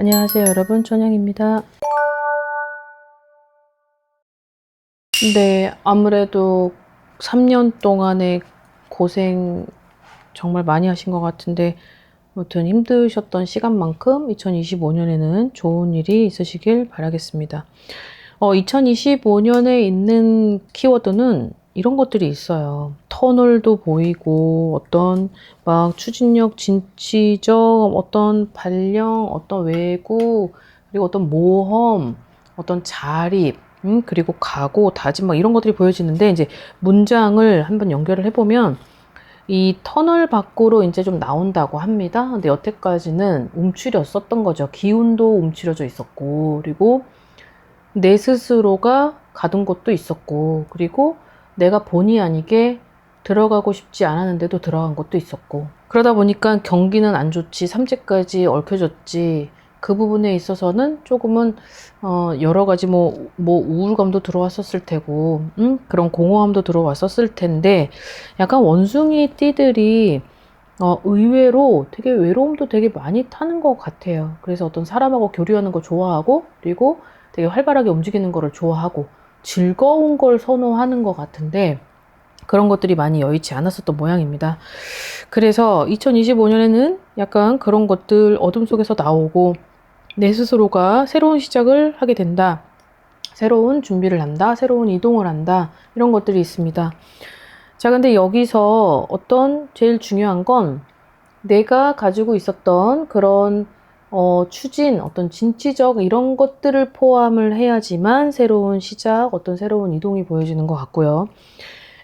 안녕하세요 여러분 천영입니다. 네 아무래도 3년 동안의 고생 정말 많이 하신 것 같은데 아무튼 힘드셨던 시간만큼 2025년에는 좋은 일이 있으시길 바라겠습니다. 어, 2025년에 있는 키워드는 이런 것들이 있어요. 터널도 보이고 어떤 막 추진력, 진취적, 어떤 발령, 어떤 외구, 그리고 어떤 모험, 어떤 자립, 음, 그리고 각오, 다짐 막 이런 것들이 보여지는데 이제 문장을 한번 연결을 해보면 이 터널 밖으로 이제 좀 나온다고 합니다. 근데 여태까지는 움츠렸었던 거죠. 기운도 움츠려져 있었고, 그리고 내 스스로가 가둔 것도 있었고, 그리고 내가 본의 아니게 들어가고 싶지 않았는데도 들어간 것도 있었고, 그러다 보니까 경기는 안 좋지, 삼재까지 얽혀졌지, 그 부분에 있어서는 조금은 어, 여러 가지 뭐, 뭐 우울감도 들어왔었을 테고, 음? 그런 공허함도 들어왔었을 텐데, 약간 원숭이 띠들이 어, 의외로 되게 외로움도 되게 많이 타는 것 같아요. 그래서 어떤 사람하고 교류하는 거 좋아하고, 그리고 되게 활발하게 움직이는 거를 좋아하고, 즐거운 걸 선호하는 것 같은데, 그런 것들이 많이 여의치 않았었던 모양입니다. 그래서 2025년에는 약간 그런 것들 어둠 속에서 나오고, 내 스스로가 새로운 시작을 하게 된다. 새로운 준비를 한다. 새로운 이동을 한다. 이런 것들이 있습니다. 자, 근데 여기서 어떤 제일 중요한 건 내가 가지고 있었던 그런 어, 추진, 어떤 진취적 이런 것들을 포함을 해야지만 새로운 시작, 어떤 새로운 이동이 보여지는 것 같고요.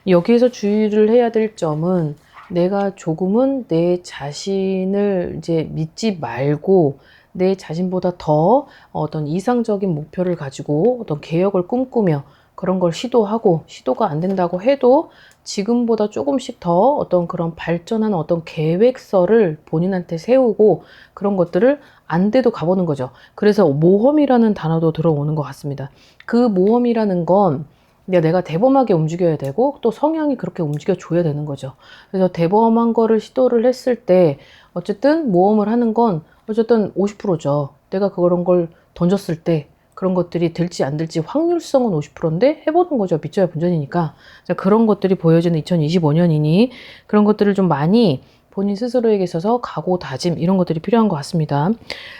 여기에서 주의를 해야 될 점은 내가 조금은 내 자신을 이제 믿지 말고 내 자신보다 더 어떤 이상적인 목표를 가지고 어떤 개혁을 꿈꾸며 그런 걸 시도하고 시도가 안 된다고 해도 지금보다 조금씩 더 어떤 그런 발전하는 어떤 계획서를 본인한테 세우고 그런 것들을 안 돼도 가보는 거죠. 그래서 모험이라는 단어도 들어오는 것 같습니다. 그 모험이라는 건 내가 대범하게 움직여야 되고 또 성향이 그렇게 움직여 줘야 되는 거죠. 그래서 대범한 거를 시도를 했을 때 어쨌든 모험을 하는 건 어쨌든 50%죠. 내가 그런 걸 던졌을 때 그런 것들이 될지 안 될지 확률성은 50%인데 해보는 거죠. 믿져야 본전이니까. 자, 그런 것들이 보여지는 2025년이니 그런 것들을 좀 많이 본인 스스로에게 있어서 각오, 다짐 이런 것들이 필요한 것 같습니다.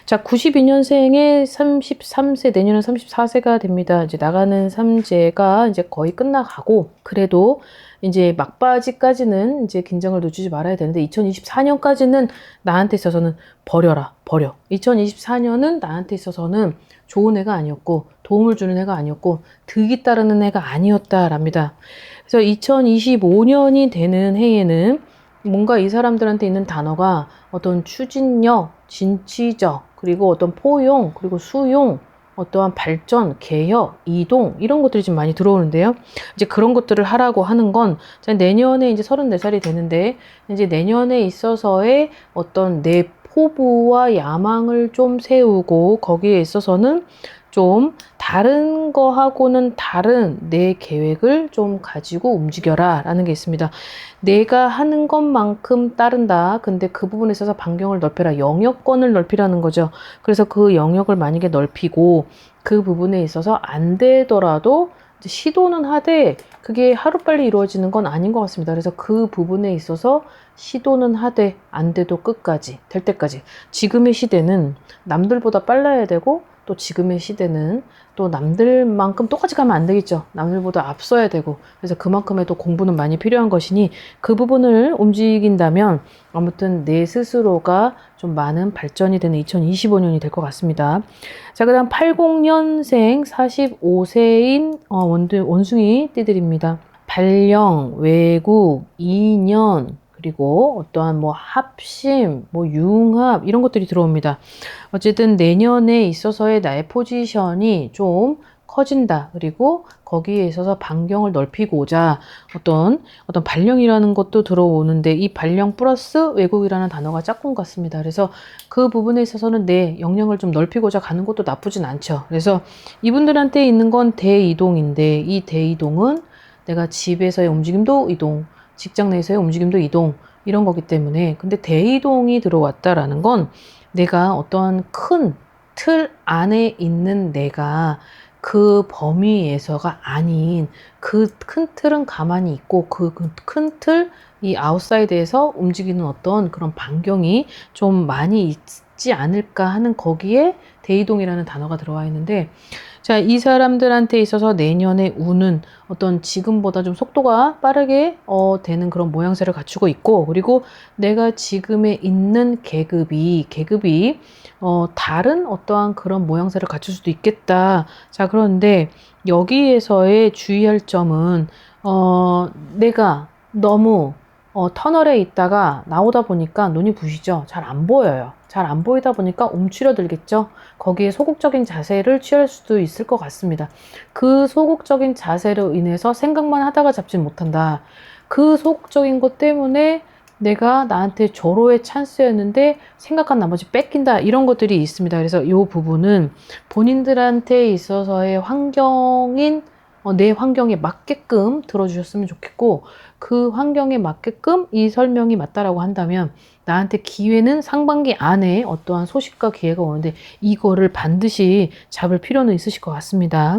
자, 92년생의 33세 내년은 34세가 됩니다. 이제 나가는 삼재가 이제 거의 끝나가고 그래도 이제 막바지까지는 이제 긴장을 늦추지 말아야 되는데 2024년까지는 나한테 있어서는 버려라 버려 2024년은 나한테 있어서는 좋은 애가 아니었고 도움을 주는 애가 아니었고 득이 따르는 애가 아니었다랍니다. 그래서 2025년이 되는 해에는 뭔가 이 사람들한테 있는 단어가 어떤 추진력, 진취적, 그리고 어떤 포용, 그리고 수용, 어떠한 발전, 개혁, 이동 이런 것들이 좀 많이 들어오는데요. 이제 그런 것들을 하라고 하는 건 내년에 이제 34살이 되는데 이제 내년에 있어서의 어떤 내 포부와 야망을 좀 세우고 거기에 있어서는 좀 다른 거하고는 다른 내 계획을 좀 가지고 움직여라 라는 게 있습니다. 내가 하는 것만큼 따른다. 근데 그 부분에 있어서 반경을 넓혀라. 영역권을 넓히라는 거죠. 그래서 그 영역을 만약에 넓히고 그 부분에 있어서 안 되더라도 시도는 하되 그게 하루빨리 이루어지는 건 아닌 것 같습니다. 그래서 그 부분에 있어서 시도는 하되 안 돼도 끝까지 될 때까지 지금의 시대는 남들보다 빨라야 되고 또 지금의 시대는 또 남들만큼 똑같이 가면 안 되겠죠. 남들보다 앞서야 되고. 그래서 그만큼의 또 공부는 많이 필요한 것이니 그 부분을 움직인다면 아무튼 내 스스로가 좀 많은 발전이 되는 2025년이 될 것 같습니다. 자, 그 다음 80년생 45세인 어, 원숭이 띠들입니다. 발령, 외국, 인연, 그리고 어떠한 뭐 합심, 뭐 융합 이런 것들이 들어옵니다. 어쨌든 내년에 있어서의 나의 포지션이 좀 커진다. 그리고 거기에 있어서 반경을 넓히고자 어떤 어떤 발령이라는 것도 들어오는데 이 발령 플러스 외국이라는 단어가 짝꿍 같습니다. 그래서 그 부분에 있어서는 내 역량을 좀 넓히고자 가는 것도 나쁘진 않죠. 그래서 이분들한테 있는 건 대이동인데 이 대이동은 내가 집에서의 움직임도 이동, 직장 내에서의 움직임도 이동 이런 거기 때문에. 근데 대이동이 들어왔다라는 건 내가 어떠한 큰 틀 안에 있는 내가 그 범위에서가 아닌 그 큰 틀은 가만히 있고 그 큰 틀, 이 아웃사이드에서 움직이는 어떤 그런 반경이 좀 많이 있지 않을까 하는 거기에 대이동이라는 단어가 들어와 있는데 자, 이 사람들한테 있어서 내년에 운은 어떤 지금보다 좀 속도가 빠르게 어, 되는 그런 모양새를 갖추고 있고 그리고 내가 지금에 있는 계급이 계급이 어, 다른 어떠한 그런 모양새를 갖출 수도 있겠다. 자, 그런데 여기에서의 주의할 점은 어, 내가 너무 어, 터널에 있다가 나오다 보니까 눈이 부시죠. 잘 안 보여요. 잘 안 보이다 보니까 움츠려들겠죠. 거기에 소극적인 자세를 취할 수도 있을 것 같습니다. 그 소극적인 자세로 인해서 생각만 하다가 잡지 못한다. 그 소극적인 것 때문에 내가 나한테 절호의 찬스였는데 생각한 나머지 뺏긴다 이런 것들이 있습니다. 그래서 이 부분은 본인들한테 있어서의 환경인 어, 내 환경에 맞게끔 들어주셨으면 좋겠고 그 환경에 맞게끔 이 설명이 맞다라고 한다면 나한테 기회는 상반기 안에 어떠한 소식과 기회가 오는데 이거를 반드시 잡을 필요는 있으실 것 같습니다.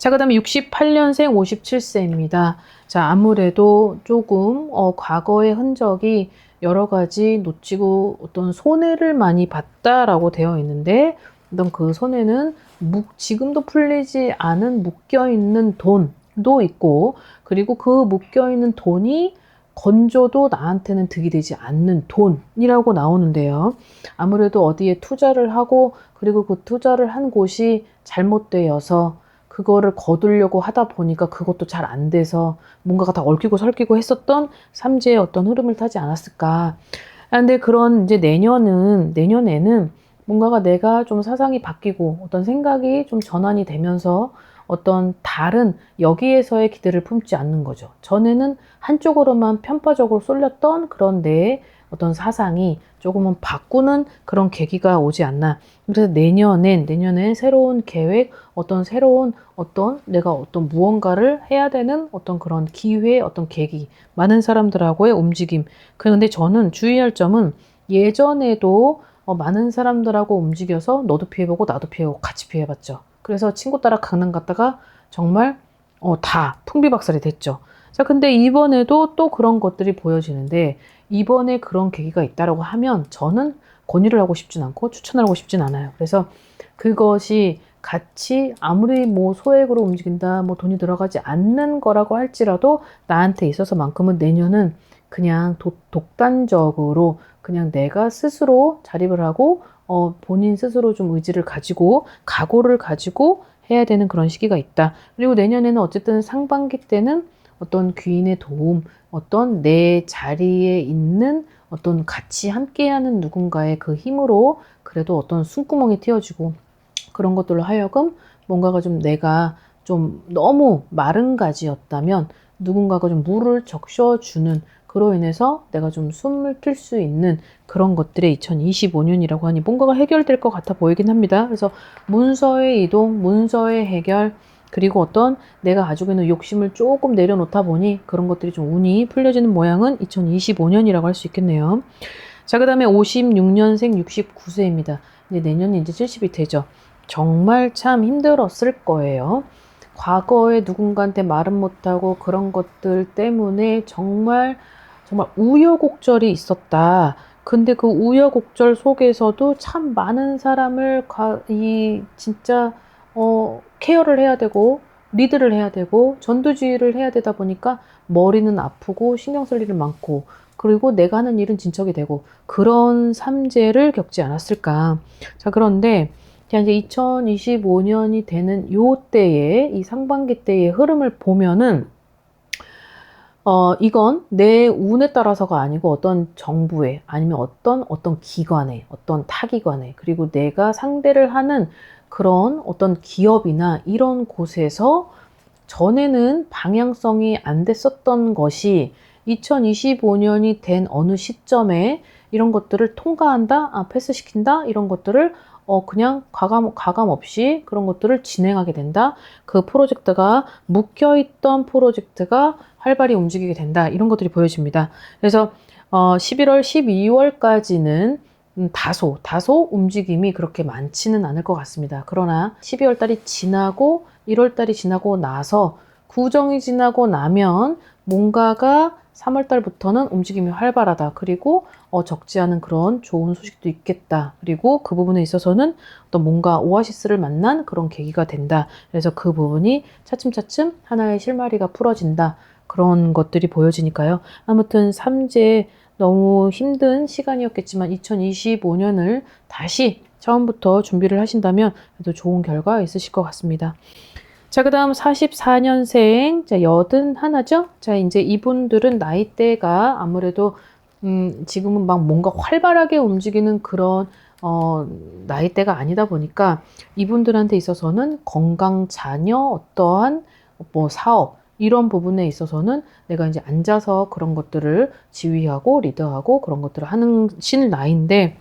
자, 그 다음에 68년생 57세입니다. 자, 아무래도 조금, 어, 과거의 흔적이 여러 가지 놓치고 어떤 손해를 많이 봤다라고 되어 있는데, 어떤 그 손해는 묵, 지금도 풀리지 않은 묶여있는 돈도 있고, 그리고 그 묶여있는 돈이 건져도 나한테는 득이 되지 않는 돈이라고 나오는데요. 아무래도 어디에 투자를 하고, 그리고 그 투자를 한 곳이 잘못되어서 그거를 거두려고 하다 보니까 그것도 잘 안 돼서 뭔가가 다 얽히고 설키고 했었던 삼재의 어떤 흐름을 타지 않았을까. 아, 근데 그런 이제 내년은, 내년에는 뭔가가 내가 좀 사상이 바뀌고 어떤 생각이 좀 전환이 되면서 어떤 다른 여기에서의 기대를 품지 않는 거죠. 전에는 한쪽으로만 편파적으로 쏠렸던 그런 내 어떤 사상이 조금은 바꾸는 그런 계기가 오지 않나. 그래서 내년엔, 내년엔 새로운 계획, 어떤 새로운 어떤 내가 어떤 무언가를 해야 되는 어떤 그런 기회, 어떤 계기, 많은 사람들하고의 움직임. 그런데 저는 주의할 점은 예전에도 어, 많은 사람들하고 움직여서 너도 피해보고 나도 피해보고 같이 피해봤죠. 그래서 친구 따라 강남 갔다가 정말 어, 다 풍비박살이 됐죠. 자, 근데 이번에도 또 그런 것들이 보여지는데 이번에 그런 계기가 있다라고 하면 저는 권유를 하고 싶진 않고 추천을 하고 싶진 않아요. 그래서 그것이 같이 아무리 뭐 소액으로 움직인다, 뭐 돈이 들어가지 않는 거라고 할지라도 나한테 있어서만큼은 내년은 그냥 도, 독단적으로 그냥 내가 스스로 자립을 하고 어, 본인 스스로 좀 의지를 가지고 각오를 가지고 해야 되는 그런 시기가 있다. 그리고 내년에는 어쨌든 상반기 때는 어떤 귀인의 도움, 어떤 내 자리에 있는 어떤 같이 함께하는 누군가의 그 힘으로 그래도 어떤 숨구멍이 틔워지고 그런 것들로 하여금 뭔가가 좀 내가 좀 너무 마른 가지였다면 누군가가 좀 물을 적셔주는 그로 인해서 내가 좀 숨을 튈수 있는 그런 것들의 2025년이라고 하니 뭔가가 해결될 것 같아 보이긴 합니다. 그래서 문서의 이동, 문서의 해결, 그리고 어떤 내가 가지고 있는 욕심을 조금 내려놓다 보니 그런 것들이 좀 운이 풀려지는 모양은 2025년이라고 할 수 있겠네요. 자, 그 다음에 56년생 69세입니다. 이제 내년이 이제 70이 되죠. 정말 참 힘들었을 거예요. 과거에 누군가한테 말은 못하고 그런 것들 때문에 정말 정말 우여곡절이 있었다. 근데 그 우여곡절 속에서도 참 많은 사람을 가, 이 진짜 어, 케어를 해야 되고 리드를 해야 되고 전두주의를 해야 되다 보니까 머리는 아프고 신경 쓸 일은 많고 그리고 내가 하는 일은 진척이 되고 그런 삼재를 겪지 않았을까. 자 그런데 이제 2025년이 되는 요 때에 이 상반기 때의 흐름을 보면은 어, 이건 내 운에 따라서가 아니고 어떤 정부에 아니면 어떤 어떤 기관에 어떤 타기관에 그리고 내가 상대를 하는 그런 어떤 기업이나 이런 곳에서 전에는 방향성이 안 됐었던 것이 2025년이 된 어느 시점에 이런 것들을 통과한다, 아, 패스시킨다, 이런 것들을 어, 그냥 가감, 가감 없이 그런 것들을 진행하게 된다. 그 프로젝트가 묶여있던 프로젝트가 활발히 움직이게 된다. 이런 것들이 보여집니다. 그래서 어, 11월, 12월까지는 음, 다소, 다소 움직임이 그렇게 많지는 않을 것 같습니다. 그러나 12월 달이 지나고 1월 달이 지나고 나서 구정이 지나고 나면 뭔가가 3월 달부터는 움직임이 활발하다. 그리고 어, 적지 않은 그런 좋은 소식도 있겠다. 그리고 그 부분에 있어서는 어떤 뭔가 오아시스를 만난 그런 계기가 된다. 그래서 그 부분이 차츰차츰 하나의 실마리가 풀어진다. 그런 것들이 보여지니까요. 아무튼 삼재 너무 힘든 시간이었겠지만 2025년을 다시 처음부터 준비를 하신다면 그래도 좋은 결과 있으실 것 같습니다. 자, 그 다음 44년생, 자, 여든 하나죠? 자, 이제 이분들은 나이대가 아무래도, 음, 지금은 막 뭔가 활발하게 움직이는 그런, 어, 나이대가 아니다 보니까 이분들한테 있어서는 건강, 자녀, 어떠한 뭐 사업, 이런 부분에 있어서는 내가 이제 앉아서 그런 것들을 지휘하고 리드하고 그런 것들을 하는 신 나이인데,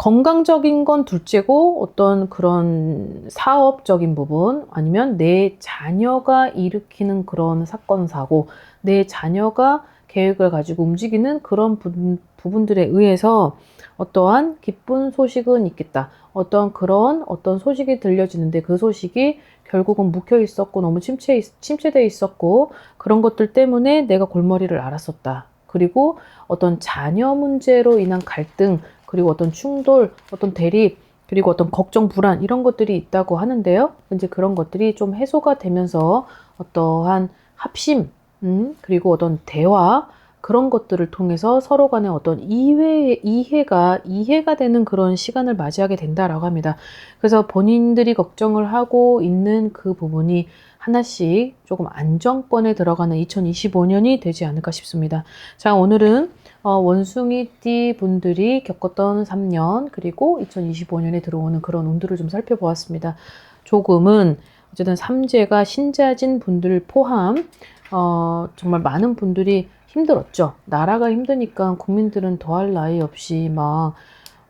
건강적인 건 둘째고 어떤 그런 사업적인 부분 아니면 내 자녀가 일으키는 그런 사건 사고 내 자녀가 계획을 가지고 움직이는 그런 부, 부분들에 의해서 어떠한 기쁜 소식은 있겠다. 어떤 그런 어떤 소식이 들려지는데 그 소식이 결국은 묵혀 있었고 너무 침체 침체돼 있었고 그런 것들 때문에 내가 골머리를 앓았었다. 그리고 어떤 자녀 문제로 인한 갈등 그리고 어떤 충돌, 어떤 대립, 그리고 어떤 걱정, 불안 이런 것들이 있다고 하는데요. 이제 그런 것들이 좀 해소가 되면서 어떠한 합심, 음, 그리고 어떤 대화 그런 것들을 통해서 서로 간의 어떤 이해, 이해가 이해가 되는 그런 시간을 맞이하게 된다라고 합니다. 그래서 본인들이 걱정을 하고 있는 그 부분이 하나씩 조금 안정권에 들어가는 2025년이 되지 않을까 싶습니다. 자, 오늘은 어, 원숭이띠 분들이 겪었던 3년 그리고 2025년에 들어오는 그런 운들을 좀 살펴보았습니다. 조금은 어쨌든 삼재가 신자진 분들 포함 어, 정말 많은 분들이 힘들었죠. 나라가 힘드니까 국민들은 더할 나위 없이 막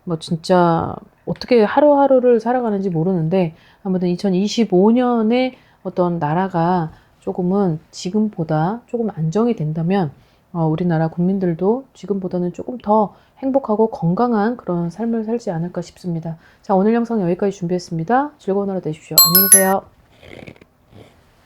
뭐 진짜 어떻게 하루하루를 살아가는지 모르는데 아무튼 2025년에 어떤 나라가 조금은 지금보다 조금 안정이 된다면 어, 우리나라 국민들도 지금보다는 조금 더 행복하고 건강한 그런 삶을 살지 않을까 싶습니다. 자, 오늘 영상 여기까지 준비했습니다. 즐거운 하루 되십시오. 안녕히 계세요.